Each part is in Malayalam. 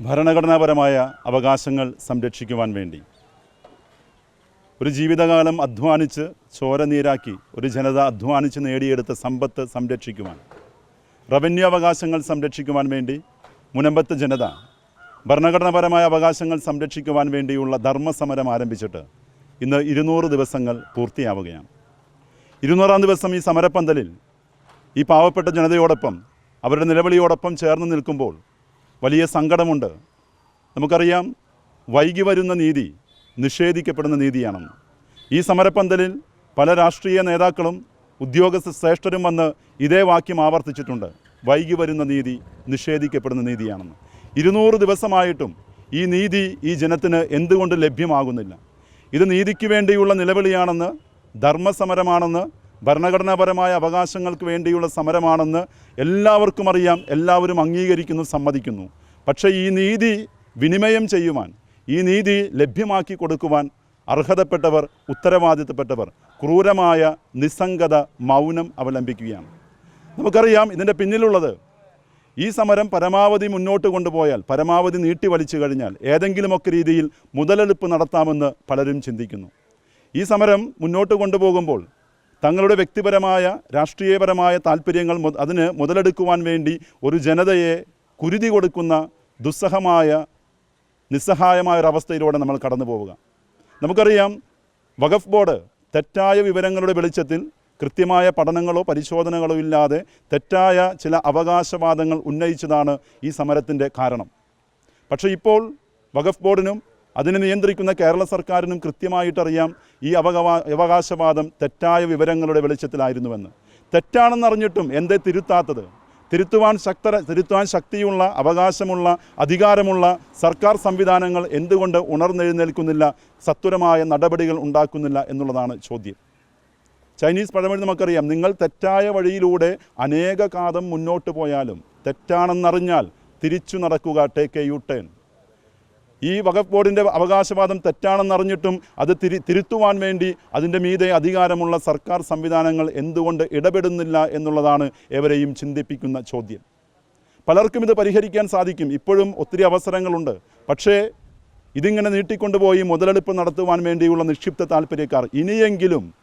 ഭരണഘടനാപരമായ അവകാശങ്ങൾ സംരക്ഷിക്കുവാൻ വേണ്ടി. ഒരു ജീവിതകാലം അധ്വാനിച്ച് ചോര നീരാക്കി ഒരു ജനത അധ്വാനിച്ച് നേടിയെടുത്ത സമ്പത്ത് സംരക്ഷിക്കുവാൻ റവന്യൂ അവകാശങ്ങൾ സംരക്ഷിക്കുവാൻ വേണ്ടി മുനമ്പത്ത് ജനത ഭരണഘടനാപരമായ അവകാശങ്ങൾ സംരക്ഷിക്കുവാൻ വേണ്ടിയുള്ള ധർമ്മസമരം ആരംഭിച്ചിട്ട് ഇന്ന് ഇരുന്നൂറ് ദിവസങ്ങൾ പൂർത്തിയാവുകയാണ്. ഇരുന്നൂറാം ദിവസം ഈ സമരപ്പന്തലിൽ ഈ പാവപ്പെട്ട ജനതയോടൊപ്പം അവരുടെ നിലവിളിയോടൊപ്പം ചേർന്ന് നിൽക്കുമ്പോൾ വലിയ സങ്കടമുണ്ട്. നമുക്കറിയാം വൈകി വരുന്ന നീതി നിഷേധിക്കപ്പെടുന്ന നീതിയാണെന്ന് ഈ സമരപ്പന്തലിൽ പല രാഷ്ട്രീയ നേതാക്കളും ഉദ്യോഗസ്ഥ ശ്രേഷ്ഠരും വന്ന് ഇതേ വാക്യം ആവർത്തിച്ചിട്ടുണ്ട്. വൈകി വരുന്ന നീതി നിഷേധിക്കപ്പെടുന്ന നീതിയാണെന്ന് ഇരുന്നൂറ് ദിവസമായിട്ടും ഈ നീതി ഈ ജനത്തിന് എന്തുകൊണ്ട് ലഭ്യമാകുന്നില്ല? ഇത് നീതിക്ക് വേണ്ടിയുള്ള നിലവിളിയാണെന്ന് ധർമ്മസമരമാണെന്ന് ഭരണഘടനാപരമായ അവകാശങ്ങൾക്ക് വേണ്ടിയുള്ള സമരമാണെന്ന് എല്ലാവർക്കും അറിയാം എല്ലാവരും അംഗീകരിക്കുന്നു സമ്മതിക്കുന്നു. പക്ഷേ ഈ നീതി വിനിമയം ചെയ്യുവാൻ ഈ നീതി ലഭ്യമാക്കി കൊടുക്കുവാൻ അർഹതപ്പെട്ടവർ ഉത്തരവാദിത്തപ്പെട്ടവർ ക്രൂരമായ നിസ്സംഗത മൗനം അവലംബിക്കുകയാണ്. നമുക്കറിയാം ഇതിന്റെ പിന്നിലുള്ളത് ഈ സമരം പരമാവധി മുന്നോട്ട് കൊണ്ടുപോയാൽ പരമാവധി നീട്ടി വലിച്ചു കഴിഞ്ഞാൽ ഏതെങ്കിലുമൊക്കെ രീതിയിൽ മുതലെടുപ്പ് നടത്താമെന്ന് പലരും ചിന്തിക്കുന്നു. ഈ സമരം മുന്നോട്ട് കൊണ്ടുപോകുമ്പോൾ തങ്ങളുടെ വ്യക്തിപരമായ രാഷ്ട്രീയപരമായ താല്പര്യങ്ങൾ അതിന് മുതലെടുക്കുവാൻ വേണ്ടി ഒരു ജനതയെ കുരുതി കൊടുക്കുന്ന ദുസ്സഹമായ നിസ്സഹായമായ ഒരവസ്ഥയിലൂടെ നമ്മൾ കടന്നു പോവുക നമുക്കറിയാം വഖഫ് ബോർഡ് തെറ്റായ വിവരങ്ങളുടെ വെളിച്ചത്തിൽ കൃത്യമായ പഠനങ്ങളോ പരിശോധനകളോ ഇല്ലാതെ തെറ്റായ ചില അവകാശവാദങ്ങൾ ഉന്നയിച്ചതാണ് ഈ സമരത്തിന്റെ കാരണം. പക്ഷേ ഇപ്പോൾ വഖഫ് ബോർഡിനും അതിനെ നിയന്ത്രിക്കുന്ന കേരള സർക്കാരിനും കൃത്യമായിട്ടറിയാം ഈ അവകവാ അവകാശവാദം തെറ്റായ വിവരങ്ങളുടെ വെളിച്ചത്തിലായിരുന്നുവെന്ന്. തെറ്റാണെന്നറിഞ്ഞിട്ടും എന്തേ തിരുത്താത്തത്? തിരുത്തുവാൻ ശക്തര തിരുത്തുവാൻ ശക്തിയുള്ള അവകാശമുള്ള അധികാരമുള്ള സർക്കാർ സംവിധാനങ്ങൾ എന്തുകൊണ്ട് ഉണർന്നെഴുന്നേൽക്കുന്നില്ല സത്വരമായ നടപടികൾ ഉണ്ടാക്കുന്നില്ല എന്നുള്ളതാണ് ചോദ്യം. ചൈനീസ് പഴമൊഴി നമുക്കറിയാം നിങ്ങൾ തെറ്റായ വഴിയിലൂടെ അനേക കാതം മുന്നോട്ട് പോയാലും തെറ്റാണെന്നറിഞ്ഞാൽ തിരിച്ചു നടക്കുക ടേക്ക് എ യു ടേൺ. ഈ വഖഫ് ബോർഡിന്റെ അവകാശവാദം തെറ്റാണെന്നറിഞ്ഞിട്ടും അത് തിരി തിരുത്തുവാൻ വേണ്ടി അതിന്റെ മീതെ അധികാരമുള്ള സർക്കാർ സംവിധാനങ്ങൾ എന്തുകൊണ്ട് ഇടപെടുന്നില്ല എന്നുള്ളതാണ് എവരെയും ചിന്തിപ്പിക്കുന്ന ചോദ്യം. പലർക്കും ഇത് പരിഹരിക്കാൻ സാധിക്കും. ഇപ്പോഴും ഒത്തിരി അവസരങ്ങളുണ്ട്. പക്ഷേ ഇതിങ്ങനെ നീട്ടിക്കൊണ്ടുപോയി മുതലെടുപ്പ് നടത്തുവാൻ വേണ്ടിയുള്ള നിക്ഷിപ്ത താല്പര്യക്കാർ ഇനിയെങ്കിലും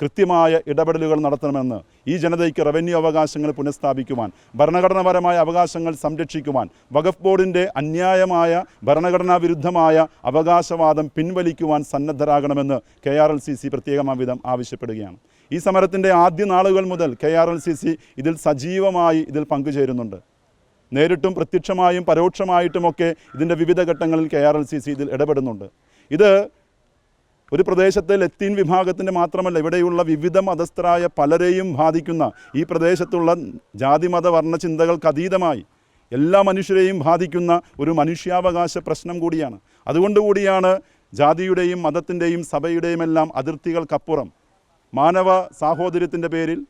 കൃത്യമായ ഇടപെടലുകൾ നടത്തണമെന്ന് ഈ ജനതയ്ക്ക് റവന്യൂ അവകാശങ്ങൾ പുനഃസ്ഥാപിക്കുവാൻ ഭരണഘടനാപരമായ അവകാശങ്ങൾ സംരക്ഷിക്കുവാൻ വഖഫ് ബോർഡിന്റെ അന്യായമായ ഭരണഘടനാ വിരുദ്ധമായ അവകാശവാദം പിൻവലിക്കുവാൻ സന്നദ്ധരാകണമെന്ന് K R L C C പ്രത്യേകമാവിധം ആവശ്യപ്പെടുകയാണ്. ഈ സമരത്തിന്റെ ആദ്യ നാളുകൾ മുതൽ K R L C C ഇതിൽ സജീവമായി ഇതിൽ പങ്കുചേരുന്നുണ്ട്. നേരിട്ടും പ്രത്യക്ഷമായും പരോക്ഷമായിട്ടുമൊക്കെ ഇതിന്റെ വിവിധ ഘട്ടങ്ങളിൽ K R L C C ഇതിൽ ഇടപെടുന്നുണ്ട്. ഇത് ഒരു പ്രദേശത്തെ ലത്തീൻ വിഭാഗത്തിന്റെ മാത്രമല്ല ഇവിടെയുള്ള വിവിധ മതസ്ഥരായ പലരെയും ബാധിക്കുന്ന ഈ പ്രദേശത്തുള്ള ജാതിമത വർണ ചിന്തകൾക്ക് അതീതമായി എല്ലാ മനുഷ്യരെയും ബാധിക്കുന്ന ഒരു മനുഷ്യാവകാശ പ്രശ്നം കൂടിയാണ്. അതുകൊണ്ടുകൂടിയാണ് ജാതിയുടെയും മതത്തിന്റെയും സഭയുടെയും എല്ലാം അതിർത്തികൾക്കപ്പുറം. മാനവ സാഹോദര്യത്തിന്റെ പേരിൽ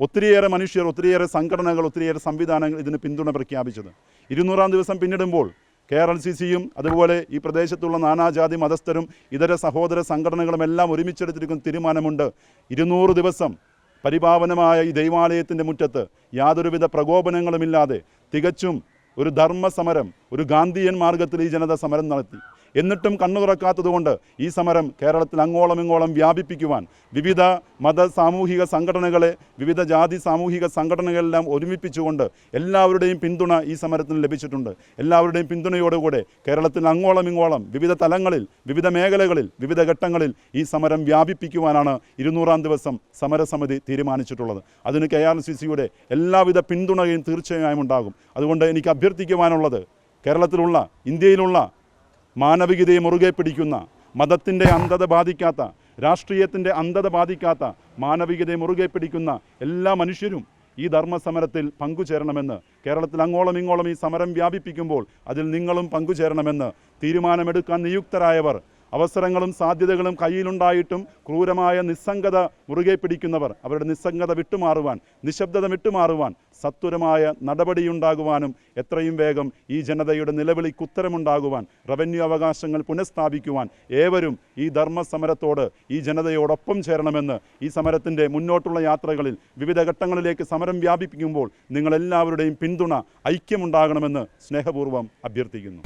ഒത്തിരിയേറെ മനുഷ്യർ ഒത്തിരിയേറെ സംഘടനകൾ ഒത്തിരിയേറെ സംവിധാനങ്ങൾ ഇതിന് പിന്തുണ പ്രഖ്യാപിച്ചത്. ഇരുന്നൂറാം ദിവസം പിന്നിടുമ്പോൾ കെ ആർ എൽ സി സിയും അതുപോലെ ഈ പ്രദേശത്തുള്ള നാനാജാതി മതസ്ഥരും ഇതര സഹോദര സംഘടനകളും എല്ലാം ഒരുമിച്ചെടുത്തിരിക്കുന്ന തീരുമാനമുണ്ട്. ഇരുന്നൂറ് ദിവസം പരിപാവനമായ ഈ ദൈവാലയത്തിന്റെ മുറ്റത്ത് യാതൊരുവിധ പ്രകോപനങ്ങളുമില്ലാതെ തികച്ചും ഒരു ധർമ്മസമരം ഒരു ഗാന്ധിയൻ മാർഗത്തിൽ ഈ ജനത സമരം നടത്തി. എന്നിട്ടും കണ്ണു തുറക്കാത്തതുകൊണ്ട് ഈ സമരം കേരളത്തിൽ അങ്ങോളം ഇങ്ങോളം വ്യാപിപ്പിക്കുവാൻ വിവിധ മത സാമൂഹിക സംഘടനകളെ വിവിധ ജാതി സാമൂഹിക സംഘടനകളെല്ലാം ഒരുമിപ്പിച്ചുകൊണ്ട് എല്ലാവരുടെയും പിന്തുണ ഈ സമരത്തിന് ലഭിച്ചിട്ടുണ്ട്. എല്ലാവരുടെയും പിന്തുണയോടുകൂടെ കേരളത്തിൽ അങ്ങോളം ഇങ്ങോളം വിവിധ തലങ്ങളിൽ വിവിധ മേഖലകളിൽ വിവിധ ഘട്ടങ്ങളിൽ ഈ സമരം വ്യാപിപ്പിക്കുവാനാണ് ഇരുന്നൂറാം ദിവസം സമരസമിതി തീരുമാനിച്ചിട്ടുള്ളത്. അതിന് കെ ആർ സി സിയുടെ എല്ലാവിധ പിന്തുണയും തീർച്ചയായും ഉണ്ടാകും. അതുകൊണ്ട് എനിക്ക് അഭ്യർത്ഥിക്കുവാനുള്ളത് കേരളത്തിലുള്ള ഇന്ത്യയിലുള്ള മാനവികതയെ മുറുകെ പിടിക്കുന്ന മതത്തിന്റെ അന്ധത ബാധിക്കാത്ത രാഷ്ട്രീയത്തിന്റെ അന്ധത ബാധിക്കാത്ത മാനവികതയെ മുറുകെ പിടിക്കുന്ന എല്ലാ മനുഷ്യരും ഈ ധർമ്മസമരത്തിൽ പങ്കുചേരണമെന്ന് കേരളത്തിൽ അങ്ങോളം ഇങ്ങോളം ഈ സമരം വ്യാപിപ്പിക്കുമ്പോൾ അതിൽ നിങ്ങളും പങ്കുചേരണമെന്ന് തീരുമാനമെടുക്കാൻ നിയുക്തരായവർ അവസരങ്ങളും സാധ്യതകളും കയ്യിലുണ്ടായിട്ടും ക്രൂരമായ നിസ്സംഗത മുറുകെ പിടിക്കുന്നവർ അവരുടെ നിസ്സംഗത വിട്ടുമാറുവാൻ നിശബ്ദത വിട്ടുമാറുവാൻ സത്വരമായ നടപടിയുണ്ടാകുവാനും എത്രയും വേഗം ഈ ജനതയുടെ നിലവിളിക്ക് ഉത്തരമുണ്ടാകുവാൻ റവന്യൂ അവകാശങ്ങൾ പുനഃസ്ഥാപിക്കുവാൻ ഏവരും ഈ ധർമ്മസമരത്തോട് ഈ ജനതയോടൊപ്പം ചേരണമെന്ന് ഈ സമരത്തിന്റെ മുന്നോട്ടുള്ള യാത്രകളിൽ വിവിധ ഘട്ടങ്ങളിലേക്ക് സമരം വ്യാപിപ്പിക്കുമ്പോൾ നിങ്ങളെല്ലാവരുടെയും പിന്തുണ ഐക്യമുണ്ടാകണമെന്ന് സ്നേഹപൂർവം അഭ്യർത്ഥിക്കുന്നു.